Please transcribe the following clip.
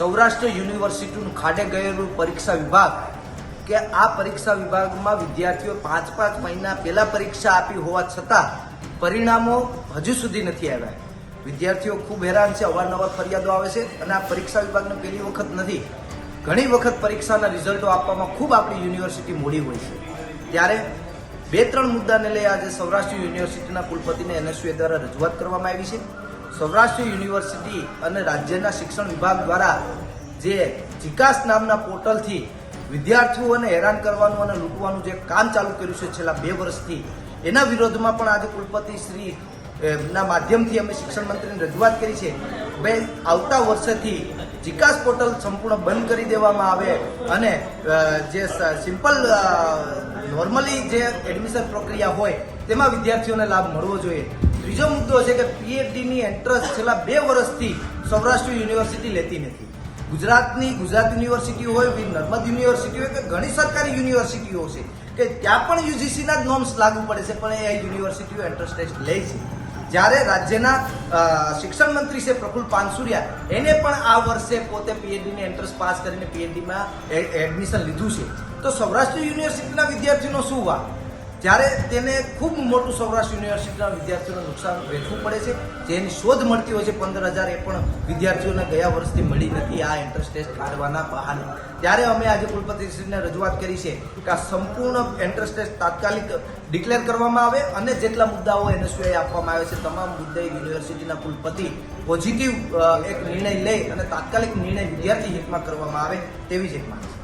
સૌરાષ્ટ્ર યુનિવર્સિટીનું ખાડે ગયેલું પરીક્ષા વિભાગ કે આ પરીક્ષા વિભાગમાં વિદ્યાર્થીઓ પાંચ પાંચ મહિના પહેલા પરીક્ષા આપી હોવા છતાં પરિણામો હજુ સુધી નથી આવ્યા. વિદ્યાર્થીઓ ખૂબ હેરાન છે, અવારનવાર ફરિયાદો આવે છે અને આ પરીક્ષા વિભાગને પહેલી વખત નથી. ઘણી વખત પરીક્ષાના રિઝલ્ટો આપવામાં ખૂબ આપણી યુનિવર્સિટી મોડી હોય છે. ત્યારે બે ત્રણ મુદ્દાને લઈ આજે સૌરાષ્ટ્ર યુનિવર્સિટીના કુલપતિને એનએસયુએ દ્વારા રજૂઆત કરવામાં આવી છે. સૌરાષ્ટ્ર યુનિવર્સિટી અને રાજ્યના શિક્ષણ વિભાગ દ્વારા જે વિકાસ નામના પોર્ટલથી વિદ્યાર્થીઓને હેરાન કરવાનું અને લૂંટવાનું જે કામ ચાલુ કર્યું છે છેલ્લા બે વર્ષથી, એના વિરોધમાં પણ આજે કુલપતિ શ્રી ના માધ્યમથી અમે શિક્ષણ મંત્રીને રજૂઆત કરી છે. ભાઈ આવતા વર્ષેથી વિકાસ પોર્ટલ સંપૂર્ણ બંધ કરી દેવામાં આવે અને જે સિમ્પલ નોર્મલી જે એડમિશન પ્રક્રિયા હોય, તેમાં વિદ્યાર્થીઓને લાભ મળવો જોઈએ. ત્રીજો મુદ્દો છે કે પીએચડીની એન્ટ્રન્સ છેલ્લા બે વર્ષથી સૌરાષ્ટ્ર યુનિવર્સિટી લેતી નથી. ગુજરાતની ગુજરાત યુનિવર્સિટી હોય નર્મદ યુનિવર્સિટી હોય કે ઘણી સરકારી યુનિવર્સિટીઓ છે કે ત્યાં પણ યુજીસીના જ નોર્મ્સ લાગુ પડે છે, પણ એ યુનિવર્સિટીઓ એન્ટ્રન્સ ટેસ્ટ લે છે. જ્યારે રાજ્યના શિક્ષણ મંત્રી છે પ્રફુલ પાનસુરિયા, એને પણ આ વર્ષે પોતે પીએચડીની એન્ટ્રન્સ પાસ કરીને પીએચડીમાં એડમિશન લીધું છે. તો સૌરાષ્ટ્ર યુનિવર્સિટીના વિદ્યાર્થીનો શું વાક જ્યારે તેને ખૂબ મોટું સૌરાષ્ટ્ર યુનિવર્સિટીના વિદ્યાર્થીઓને નુકસાન વેઠવું પડે છે. જેની શોધ મળતી હોય છે, પંદર હજાર એ પણ વિદ્યાર્થીઓને ગયા વર્ષથી મળી નથી આ એન્ટ્રન્સ ટેસ્ટ કાઢવાના બહાને. ત્યારે અમે આજે કુલપતિશ્રીને રજૂઆત કરી છે કે આ સંપૂર્ણ એન્ટ્રન્સ ટેસ્ટ તાત્કાલિક ડિક્લેર કરવામાં આવે અને જેટલા મુદ્દાઓ એનએસયુઆઈ આપવામાં આવે છે, તમામ મુદ્દે યુનિવર્સિટીના કુલપતિ પોઝિટિવ એક નિર્ણય લે અને તાત્કાલિક નિર્ણય વિદ્યાર્થી હિતમાં કરવામાં આવે તેવી જ એક માંગ છે.